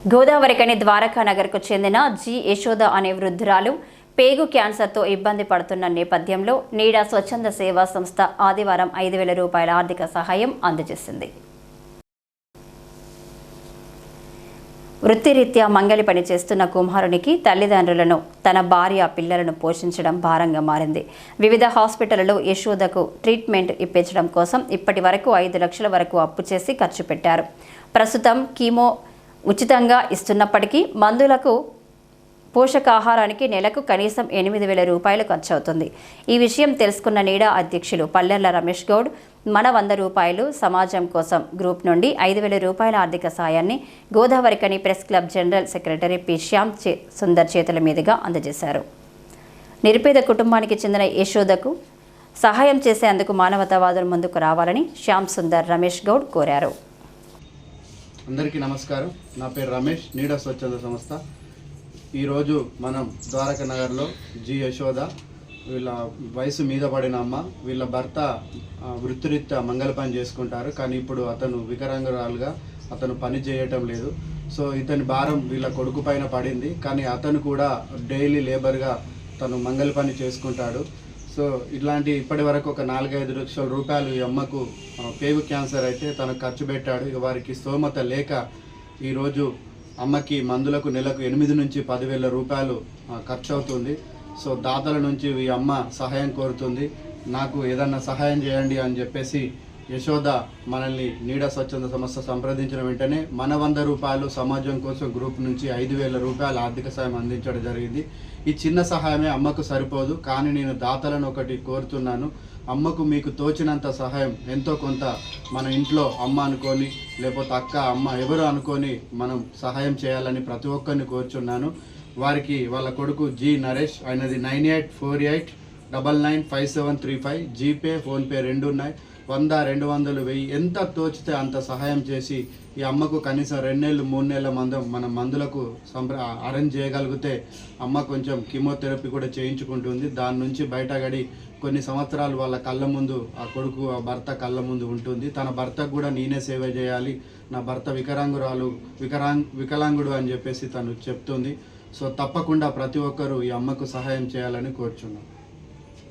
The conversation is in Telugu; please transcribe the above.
గోదావరికని ద్వారకా నగర్కు చెందిన జి యశోద అనే వృద్ధురాలు పేగు క్యాన్సర్తో ఇబ్బంది పడుతున్న నేపథ్యంలో నీడా స్వచ్ఛంద సేవా సంస్థ ఆదివారం ఐదు వేల రూపాయల ఆర్థిక సహాయం అందజేసింది. వృత్తిరీత్యా మంగలి పని చేస్తున్న కుమారునికి తల్లిదండ్రులను తన భార్య పిల్లలను పోషించడం భారంగా మారింది. వివిధ హాస్పిటళ్ళలో యశోదకు ట్రీట్మెంట్ ఇప్పించడం కోసం ఇప్పటి వరకు ఐదు లక్షల వరకు అప్పు చేసి ఖర్చు పెట్టారు. ప్రస్తుతం కీమో ఉచితంగా ఇస్తున్నప్పటికీ మందులకు పోషకాహారానికి నెలకు కనీసం ఎనిమిది వేల రూపాయలు ఖర్చు అవుతుంది ఈ విషయం తెలుసుకున్న నీడా అధ్యక్షులు పల్లెర్ల రమేష్ గౌడ్ మన వంద రూపాయలు సమాజం కోసం గ్రూప్ నుండి ఐదు వేల రూపాయల ఆర్థిక సాయాన్ని Godavarikhani press club general secretary P. Shyam చే సుందర్ చేతుల మీదుగా అందజేశారు. నిరుపేద కుటుంబానికి చెందిన యశోదకు సహాయం చేసేందుకు మానవతావాదులు ముందుకు రావాలని శ్యామ్ సుందర్ రమేష్ గౌడ్ కోరారు. అందరికీ నమస్కారం. నా పేరు రమేష్ నీడ స్వచ్ఛంద సంస్థ. ఈరోజు మనం ద్వారక నగర్లో జి యశోద వీళ్ళ వయసు మీద పడిన అమ్మ వీళ్ళ భర్త వృత్తిరీత్యా మంగళ పని చేసుకుంటారు. కానీ ఇప్పుడు అతను వికరాంగురాలుగా అతను పని చేయటం లేదు. సో ఇతని భారం వీళ్ళ కొడుకు పైన పడింది. కానీ అతను కూడా డైలీ లేబర్గా తను మంగళ పని చేసుకుంటాడు. సో ఇట్లాంటి ఇప్పటి వరకు ఒక నాలుగైదు లక్షల రూపాయలు ఈ అమ్మకు పేగు క్యాన్సర్ అయితే తను ఖర్చు పెట్టాడు. ఇక వారికి స్తోమత లేక ఈరోజు అమ్మకి మందులకు నెలకు ఎనిమిది నుంచి పదివేల రూపాయలు ఖర్చు అవుతుంది సో దాతల నుంచి ఈ అమ్మ సహాయం కోరుతుంది. నాకు ఏదన్నా సహాయం చేయండి అని చెప్పేసి యశోద మనల్ని నీడ స్వచ్ఛంద సంస్థ సంప్రదించిన వెంటనే మన వంద రూపాయలు సమాజం కోసం గ్రూప్ నుంచి ఐదు వేల రూపాయల ఆర్థిక సాయం అందించడం జరిగింది. ఈ చిన్న సహాయమే అమ్మకు సరిపోదు కానీ నేను దాతలను ఒకటి కోరుతున్నాను. అమ్మకు మీకు తోచినంత సహాయం ఎంతో కొంత మన ఇంట్లో అమ్మ అనుకొని లేకపోతే అక్క అమ్మ ఎవరు అనుకొని మనం సహాయం చేయాలని ప్రతి ఒక్కరిని కోరుచున్నాను. వారికి వాళ్ళ కొడుకు జి నరేష్ ఆయనది nine eight four eight double nine five seven three five GPay PhonePe రెండు ఉన్నాయి వంద రెండు వందలు వెయ్యి ఎంత తోచితే అంత సహాయం చేసి ఈ అమ్మకు కనీసం రెండు నెలలు మూడు నెలల మందం మన మందులకు సంప్ర అరేంజ్ చేయగలిగితే అమ్మ కొంచెం కీమోథెరపీ కూడా చేయించుకుంటుంది. దాని నుంచి బయటగడి కొన్ని సంవత్సరాలు వాళ్ళ కళ్ళ ముందు ఆ కొడుకు ఆ భర్త కళ్ళ ముందు ఉంటుంది. తన భర్తకు కూడా నేనే సేవ చేయాలి. నా భర్త వికరాంగురాలు వికరాంగ్ వికలాంగుడు అని చెప్పేసి తను చెప్తుంది. సో తప్పకుండా ప్రతి ఒక్కరూ ఈ అమ్మకు సహాయం చేయాలని కోరుచున్నాను